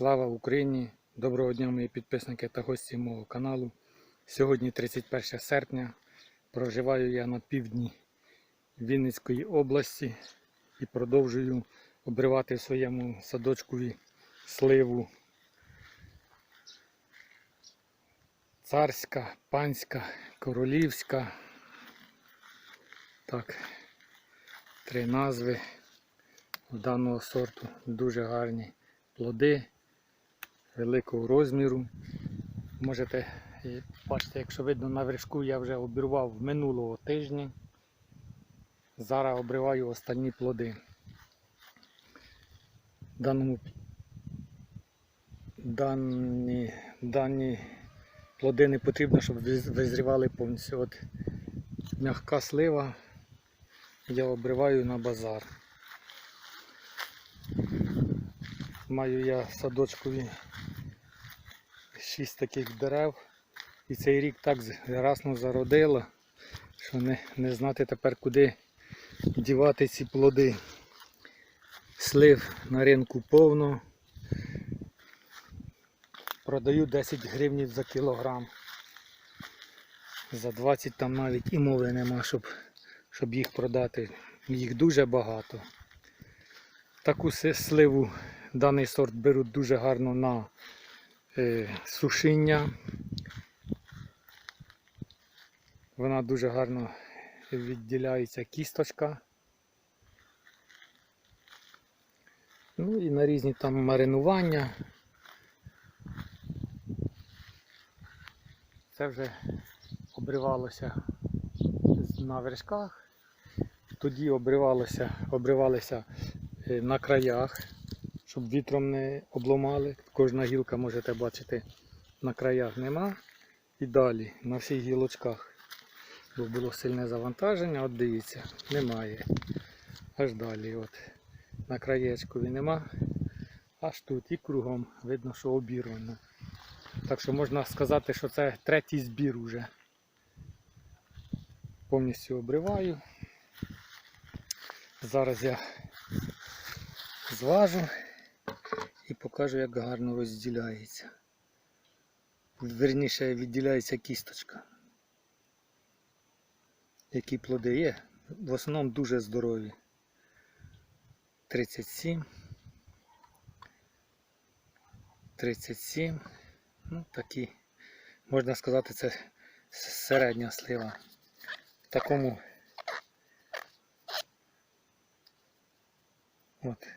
Слава Україні! Доброго дня, мої підписники та гості мого каналу. Сьогодні 31 серпня. Проживаю я на півдні Вінницької області і продовжую обривати в своєму садочкові сливу. Царська, панська, королівська. Так, три назви даного сорту. Дуже гарні плоди великого розміру. Можете і бачите, якщо видно на вершку, я вже обірвав минулого тижня. Зараз обриваю останні плоди. Даному, дані, дані плоди не потрібно, щоб визрівали повністю. От м'яка слива я обриваю на базар. Маю я садочкові шість таких дерев. І цей рік так расно зародило, що не, не знати тепер куди дівати ці плоди. Слив на ринку повно. Продаю 10 гривень за кілограм. За 20 там навіть і мови нема, щоб, щоб їх продати. Їх дуже багато. Таку сливу даний сорт беруть дуже гарно на сушіння. Вона дуже гарно відділяється кісточка. Ну і на різні там маринування. Це вже обривалося на вершках. Тоді обривалося, обривалися е, на краях, щоб вітром не обламали. Кожна гілка можете бачити на краях нема. І далі на всіх гілочках. Бо було сильне завантаження, от дивіться, немає. Аж далі. От. На краєчкові нема. Аж тут і кругом видно, що обірвано. Так що можна сказати, що це третій збір уже. Повністю обриваю. Зараз я зважу і покажу, як гарно розділяється. Верніше відділяється кісточка. Які плоди є. В основному дуже здорові. 37. 37. Ну, такі. Можна сказати, це середня слива. В такому От.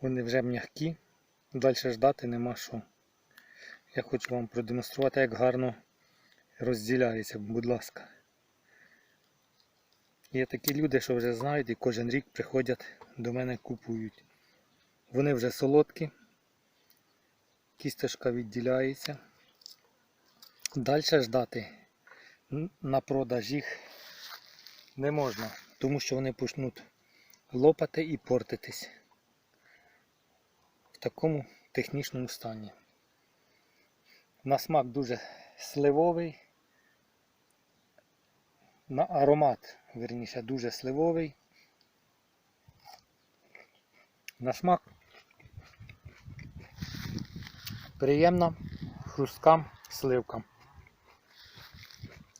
Вони вже м'які. Далі ждати нема що. Я хочу вам продемонструвати, як гарно розділяється, будь ласка. Є такі люди, що вже знають і кожен рік приходять до мене купують. Вони вже солодкі, кісточка відділяється. Далі ждати на продаж їх не можна, тому що вони почнуть лопати і портитись такому технічному стані. На смак дуже сливовий, на аромат, верніше, дуже сливовий. На смак приємна хрустка сливка.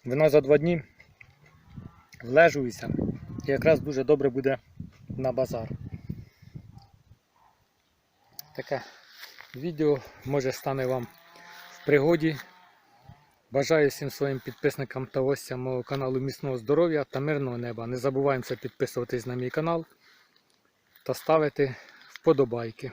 Вона за два дні влежується і якраз дуже добре буде на базар. Таке відео може стане вам в пригоді. Бажаю всім своїм підписникам та гостям мого каналу міцного здоров'я та мирного неба. Не забуваємося підписуватись на мій канал та ставити вподобайки.